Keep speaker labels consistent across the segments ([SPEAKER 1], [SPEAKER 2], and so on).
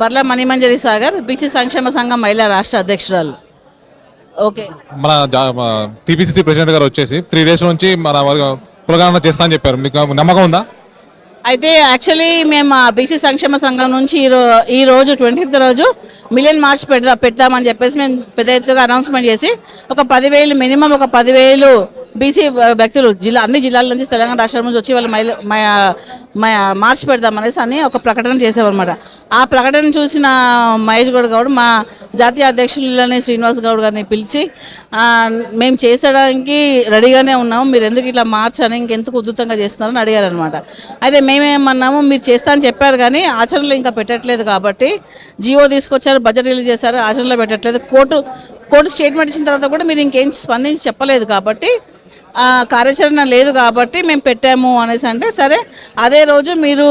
[SPEAKER 1] Barla Manimanjari Sagar BC సంక్షేమ సంఘం మహిళా రాష్ట్ర అధ్యక్షురాలు. ఓకే.
[SPEAKER 2] మన టీపీసీసీ ప్రెసిడెంట్ గారు వచ్చేసి త్రీ డేస్ నుంచి మన కులగాన చేస్తా అని చెప్పారు. మీకు నమ్మకం ఉందా?
[SPEAKER 1] అయితే యాక్చువల్లీ మేము బీసీ సంక్షేమ సంఘం నుంచి ఈ రో ఈ రోజు ట్వంటీ ఫిఫ్త్ రోజు మిలియన్ మార్చ్ పెడదా పెడతామని చెప్పేసి మేము పెద్ద ఎత్తుగా అనౌన్స్మెంట్ చేసి ఒక పదివేలు మినిమం ఒక పదివేలు బీసీ వ్యక్తులు జిల్లా అన్ని జిల్లాల నుంచి తెలంగాణ రాష్ట్రం నుంచి వచ్చి వాళ్ళు మైలు మార్చి మా- మార్చ్ పెడదామనేసి అని ఒక ప్రకటన చేసామన్నమాట ఆ ప్రకటన చూసిన మహేష్ గౌడ్ గౌడ్ మా జాతీయ అధ్యక్షులని శ్రీనివాస్ గౌడ్ గారిని పిలిచి మేము చేసడానికి రెడీగానే ఉన్నాము మీరు ఎందుకు ఇట్లా మార్చని అని ఇంకెందుకు ఉద్ధృతంగా చేస్తున్నారని అడిగారు అనమాట అయితే మేమేమన్నాము మీరు చేస్తా అని చెప్పారు కానీ ఆచరణలో ఇంకా పెట్టట్లేదు కాబట్టి జియో తీసుకొచ్చారు బడ్జెట్ రిలీజ్ చేశారు ఆచరణలో పెట్టట్లేదు. కోర్టు కోర్టు స్టేట్మెంట్ ఇచ్చిన తర్వాత కూడా మీరు ఇంకేం స్పందించి చెప్పలేదు కాబట్టి కార్యాచరణ లేదు కాబట్టి మేము పెట్టాము అనేసి అంటే సరే అదే రోజు మీరు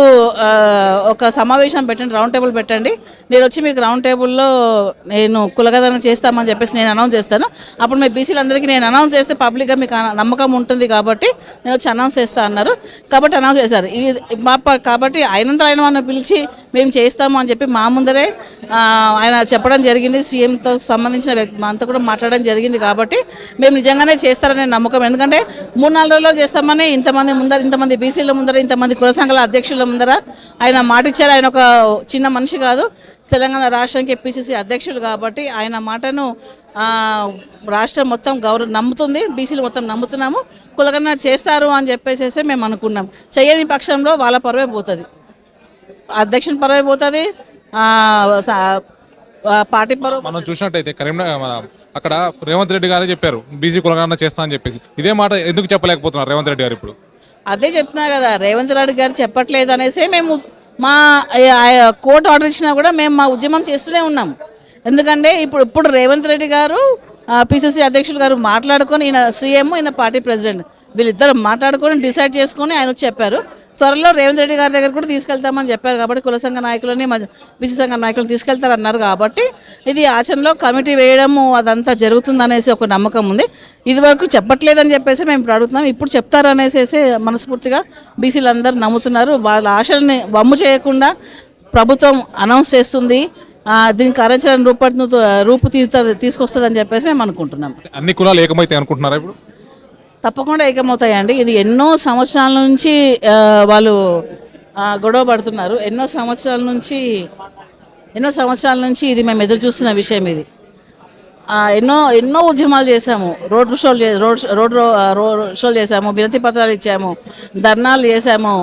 [SPEAKER 1] ఒక సమావేశం పెట్టండి రౌండ్ టేబుల్ పెట్టండి. నేను వచ్చి మీకు రౌండ్ టేబుల్లో నేను కులగదనం చేస్తామని చెప్పేసి నేను అనౌన్స్ చేస్తాను. అప్పుడు మీ బీసీలందరికీ నేను అనౌన్స్ చేస్తే పబ్లిక్గా మీకు నమ్మకం ఉంటుంది కాబట్టి నేను వచ్చి అనౌన్స్ చేస్తా అన్నారు. కాబట్టి అనౌన్స్ చేశారు. ఇది మా కాబట్టి అయినంత ఆయన మనం పిలిచి మేము చేస్తాము అని చెప్పి మా ముందరే ఆయన చెప్పడం జరిగింది. సీఎంతో సంబంధించిన వ్యక్తి అంతా కూడా మాట్లాడడం జరిగింది కాబట్టి మేము నిజంగానే చేస్తారనే నమ్మకం. ఎందుకంటే మూడు నాలుగు రోజుల్లో చేస్తామని ఇంతమంది ముందర ఇంతమంది బీసీల ముందర ఇంతమంది కుల సంఘాల అధ్యక్షుల ముందర ఆయన మాట ఇచ్చారు ఆయన ఒక చిన్న మనిషి కాదు. తెలంగాణ రాష్ట్రానికి పిసిసి అధ్యక్షుడు కాబట్టి ఆయన మాటను రాష్ట్రం మొత్తం గౌరవ నమ్ముతుంది. బీసీలు మొత్తం నమ్ముతున్నాము. కులగన్న చేస్తారు అని చెప్పేసేసి మేము అనుకున్నాం. చేయని పక్షంలో వాళ్ళ పరువే పోతుంది. అధ్యక్షుని పరువే పోతుంది. పార్టీ పరువు
[SPEAKER 2] మనం చూసినట్టయితే కరీంనగర్ అక్కడ రేవంత్ రెడ్డి గారే చెప్పారు బీసీ కులగాన చేస్తా అని చెప్పేసి. ఇదే మాట ఎందుకు చెప్పలేకపోతున్నారు రేవంత్ రెడ్డి గారు ఇప్పుడు?
[SPEAKER 1] అదే చెప్తున్నా కదా రేవంత్ రెడ్డి గారు చెప్పట్లేదు అనేసి మేము మా కోర్టు ఆర్డర్ ఇచ్చినా కూడా మేము మా ఉద్యమం చేస్తూనే ఉన్నాం. ఎందుకంటే ఇప్పుడు ఇప్పుడు రేవంత్ రెడ్డి గారు పిసిసి అధ్యక్షుడు గారు మాట్లాడుకొని ఈయన సీఎం ఈయన పార్టీ ప్రెసిడెంట్. వీళ్ళిద్దరు మాట్లాడుకొని డిసైడ్ చేసుకొని ఆయన చెప్పారు. త్వరలో రేవంత్ రెడ్డి గారి దగ్గర కూడా తీసుకెళ్తామని చెప్పారు కాబట్టి కుల సంఘ నాయకులని బీసీ సంఘ నాయకులను తీసుకెళ్తారన్నారు కాబట్టి ఇది ఆచరణలో కమిటీ వేయడము అదంతా జరుగుతుందనేసి ఒక నమ్మకం ఉంది. ఇది వరకు చెప్పట్లేదని చెప్పేసి మేము ఇప్పుడు అడుగుతున్నాం. ఇప్పుడు చెప్తారనేసి మనస్ఫూర్తిగా బీసీలు అందరూ నమ్ముతున్నారు. వాళ్ళ ఆశల్ని వమ్ము చేయకుండా ప్రభుత్వం అనౌన్స్ చేస్తుంది. దీని దీనికి కార్యాచరణ రూపొందు రూపు తీసు తీసుకొస్తుందని చెప్పేసి మేము అనుకుంటున్నాం.
[SPEAKER 2] అన్ని కులాలు ఏకమైతే అనుకుంటున్నారా ఇప్పుడు?
[SPEAKER 1] తప్పకుండా ఏకమవుతాయండి. ఇది ఎన్నో సంవత్సరాల నుంచి వాళ్ళు గొడవ పడుతున్నారు. ఎన్నో సంవత్సరాల నుంచి ఎన్నో సంవత్సరాల నుంచి ఇది మేము ఎదురు చూస్తున్న విషయం ఇది. ఎన్నో ఎన్నో ఉద్యమాలు చేశాము. రోడ్ షోలు రోడ్ రోడ్ రోడ్ షోలు చేశాము వినతి పత్రాలు ఇచ్చాము ధర్నాలు చేశాము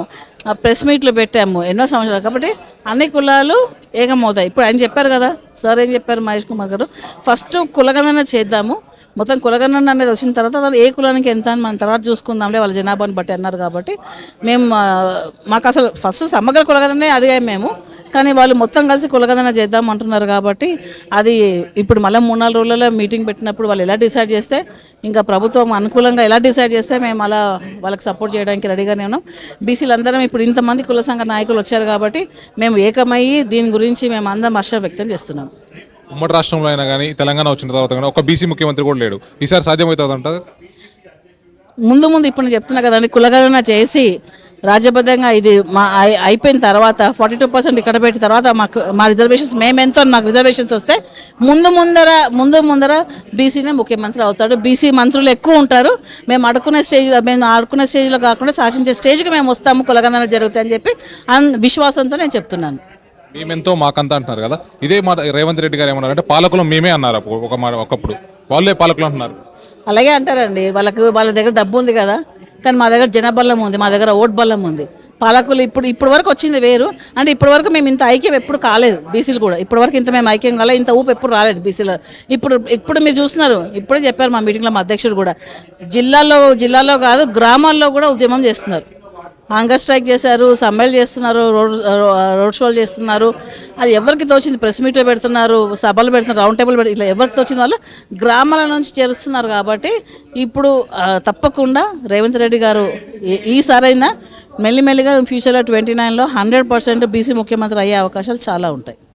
[SPEAKER 1] ప్రెస్ మీట్లు పెట్టాము ఎన్నో సంవత్సరాలు. కాబట్టి అన్ని కులాలు ఏకమవుతాయి. ఇప్పుడు ఆయన చెప్పారు కదా సార్ ఏం చెప్పారు మహేష్ కుమార్ గారు? ఫస్ట్ కులగణన చేద్దాము మొత్తం కులగణన అనేది వచ్చిన తర్వాత వాళ్ళు ఏ కులానికి ఎంత అని మనం తర్వాత చూసుకుందాంలే వాళ్ళ జనాభాని బట్టి అన్నారు కాబట్టి. మేము మాకు అసలు ఫస్ట్ సమగ్ర కులగణనే అడిగాము మేము కానీ వాళ్ళు మొత్తం కలిసి కులగణన చేద్దాం అంటున్నారు కాబట్టి అది ఇప్పుడు మళ్ళీ మూడు నాలుగు రోజులలో మీటింగ్ పెట్టినప్పుడు వాళ్ళు ఎలా డిసైడ్ చేస్తే ఇంకా ప్రభుత్వం అనుకూలంగా ఎలా డిసైడ్ చేస్తే మేము అలా వాళ్ళకి సపోర్ట్ చేయడానికి రెడీగానే ఉన్నాం. బీసీలందరం ఇప్పుడు ఇంతమంది కుల సంఘ నాయకులు వచ్చారు కాబట్టి మేము ఏకమయ్యి దీని గురించి మేము అందరం హర్షం వ్యక్తం చేస్తున్నాం.
[SPEAKER 2] ఉమ్మడి రాష్ట్రంలో అయినా కానీ తెలంగాణ వచ్చిన తర్వాత కానీ ఒక బీసీ ముఖ్యమంత్రి కూడా లేడు. ఈసారి సాధ్యమవుతుంది అంటారు
[SPEAKER 1] ముందు ముందు ఇప్పుడు నేను చెప్తున్నా కదండి కులగణన చేసి రాజ్యబద్ధంగా ఇది మా అయిపోయిన తర్వాత ఫార్టీ టూ పర్సెంట్ ఇక్కడ పెట్టిన తర్వాత మాకు మా రిజర్వేషన్స్ మేమెంతో మాకు రిజర్వేషన్స్ వస్తే ముందు ముందర ముందు ముందర బీసీనే ముఖ్యమంత్రి అవుతాడు. బీసీ మంత్రులు ఎక్కువ ఉంటారు. మేము అడుకునే స్టేజ్ మేము ఆడుకునే స్టేజ్లో కాకుండా శాసించే స్టేజ్కి మేము వస్తాము కులగణన జరుగుతాయని చెప్పి అన్ విశ్వాసంతో నేను చెప్తున్నాను.
[SPEAKER 2] మేమెంతో మాకంతా అంటున్నారు కదా. ఇదే మాట రేవంత్ రెడ్డి గారు ఏమన్నారు అంటే పాలకులు మేమే అన్నారు ఒక మాట ఒకప్పుడు. వాళ్ళే పాలకులు అంటున్నారు.
[SPEAKER 1] అలాగే అంటారండి. వాళ్ళకు వాళ్ళ దగ్గర డబ్బు ఉంది కదా. కానీ మా దగ్గర జనబల్లం ఉంది మా దగ్గర ఓట్ బల్లం ఉంది. పాలకులు ఇప్పుడు ఇప్పుడు వరకు వచ్చింది వేరు. అంటే ఇప్పటి వరకు మేము ఇంత ఐక్యం ఎప్పుడు కాలేదు బీసీలు కూడా. ఇప్పటి వరకు ఇంత మేము ఐక్యం కాలేదు ఇంత ఊపు ఎప్పుడు రాలేదు బీసీలో. ఇప్పుడు ఇప్పుడు మీరు చూస్తున్నారు ఇప్పుడే చెప్పారు మా మీటింగ్లో మా అధ్యక్షుడు కూడా. జిల్లాలో జిల్లాలో కాదు గ్రామాల్లో కూడా ఉద్యమం చేస్తున్నారు. హంగర్ స్ట్రైక్ చేశారు సమ్మెలు చేస్తున్నారు రోడ్ రోడ్ షోలు చేస్తున్నారు. అది ఎవరికి తోచింది? ప్రెస్ మీట్లో పెడుతున్నారు సభలు పెడుతున్నారు రౌండ్ టేబుల్ పెడుతున్నారు ఇట్లా ఎవరికి తోచింది వాళ్ళు? గ్రామాల నుంచి చేరుస్తున్నారు కాబట్టి ఇప్పుడు తప్పకుండా రేవంత్ రెడ్డి గారు ఈ- ఈసారైనా మెల్లిమెల్లిగా ఫ్యూచర్లో ట్వంటీ నైన్లో హండ్రెడ్ పర్సెంట్ బీసీ ముఖ్యమంత్రి అయ్యే అవకాశాలు చాలా ఉంటాయి.